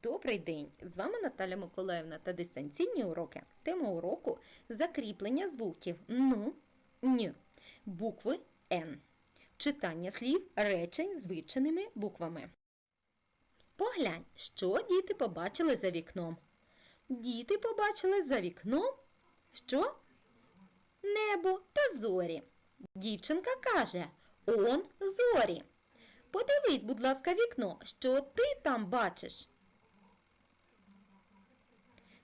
Добрий день! З вами Наталя Миколаївна та дистанційні уроки. Тема уроку закріплення звуків н, н, букви Н. Читання слів речень з буквами. Поглянь, що діти побачили за вікном. Діти побачили за вікном що? Небо та зорі. Дівчинка каже: Он зорі. Подивись, будь ласка, вікно, що ти там бачиш.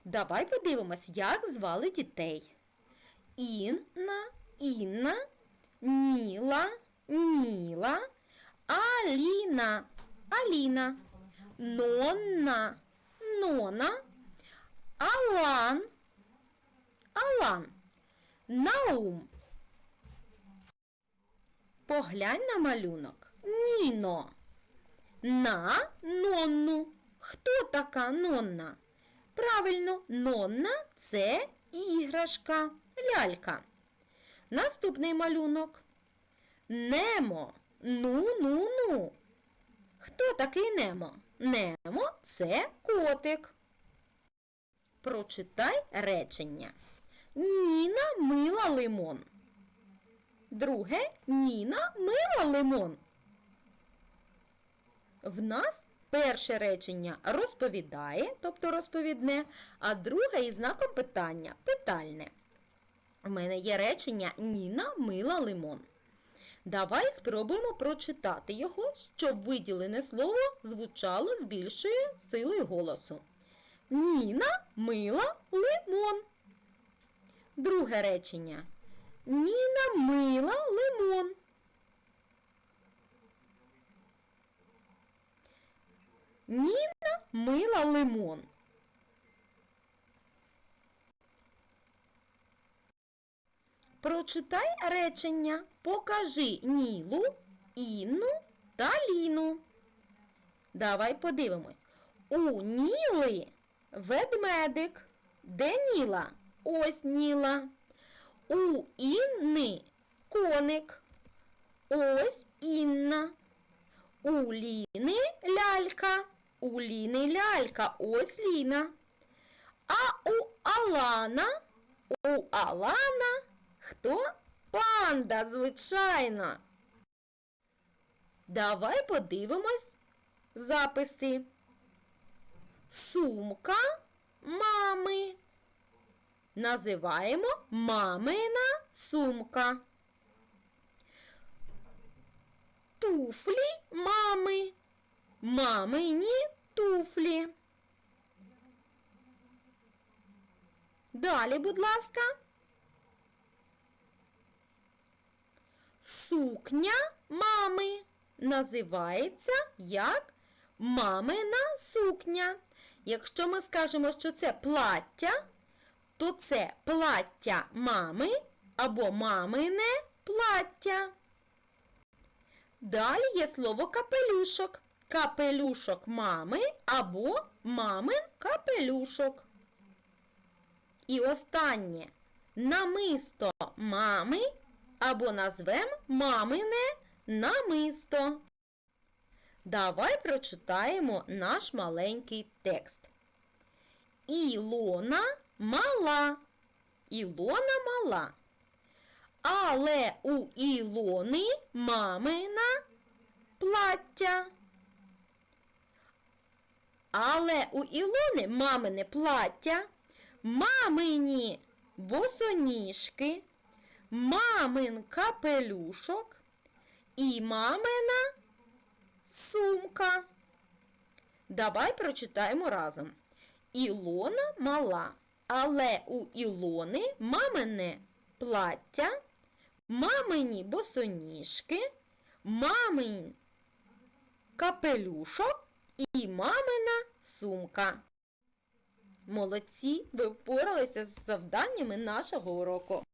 Давай подивимось, як звали дітей. Інна, Інна, Ніла, Ніла, Аліна, Аліна, Нонна, Нона, Алан, Алан, Наум. Поглянь на малюнок. Ніно. На Нонну. Хто така Нонна? Правильно, Нонна це іграшка, лялька. Наступний малюнок. Немо. Ну-ну-ну. Хто такий Немо? Немо це котик. Прочитай речення. Ніна мила лимон. Друге Ніна мила лимон. В нас перше речення розповідає, тобто розповідне, а друге із знаком питання питальне. У мене є речення Ніна мила лимон. Давай спробуємо прочитати його, щоб виділене слово звучало з більшою силою голосу. Ніна мила лимон. Друге речення. Ніна мила лимон. Ніна мила лимон. Прочитай речення. Покажи Нілу, Інну та Ліну. Давай подивимось. У Ніли ведмедик. Де Ніла? Ось Ніла. У Інни коник. Ось Інна. У Ліни лялька. У Ліни лялька. Ось Ліна. А у Алана. У Алана хто? Панда, звичайно. Давай подивимось записи. Сумка мами. Називаємо мамина сумка. Туфлі мами. Мамині туфлі. Далі, будь ласка. Сукня мами називається як мамина сукня. Якщо ми скажемо, що це плаття, то це плаття мами або мамине плаття. Далі є слово капелюшок. Капелюшок мами або мамин капелюшок. І останнє намисто мами або назвем мамине намисто. Давай прочитаємо наш маленький текст. Ілона мала. Ілона мала. Але у Ілони мамина плаття. Але у Ілони мамине плаття, мамині босоніжки, мамин капелюшок і мамина сумка. Давай прочитаємо разом. Ілона мала, але у Ілони мамине плаття, мамині босоніжки, мамин капелюшок і мамина сумка. Молодці, ви впоралися з завданнями нашого уроку.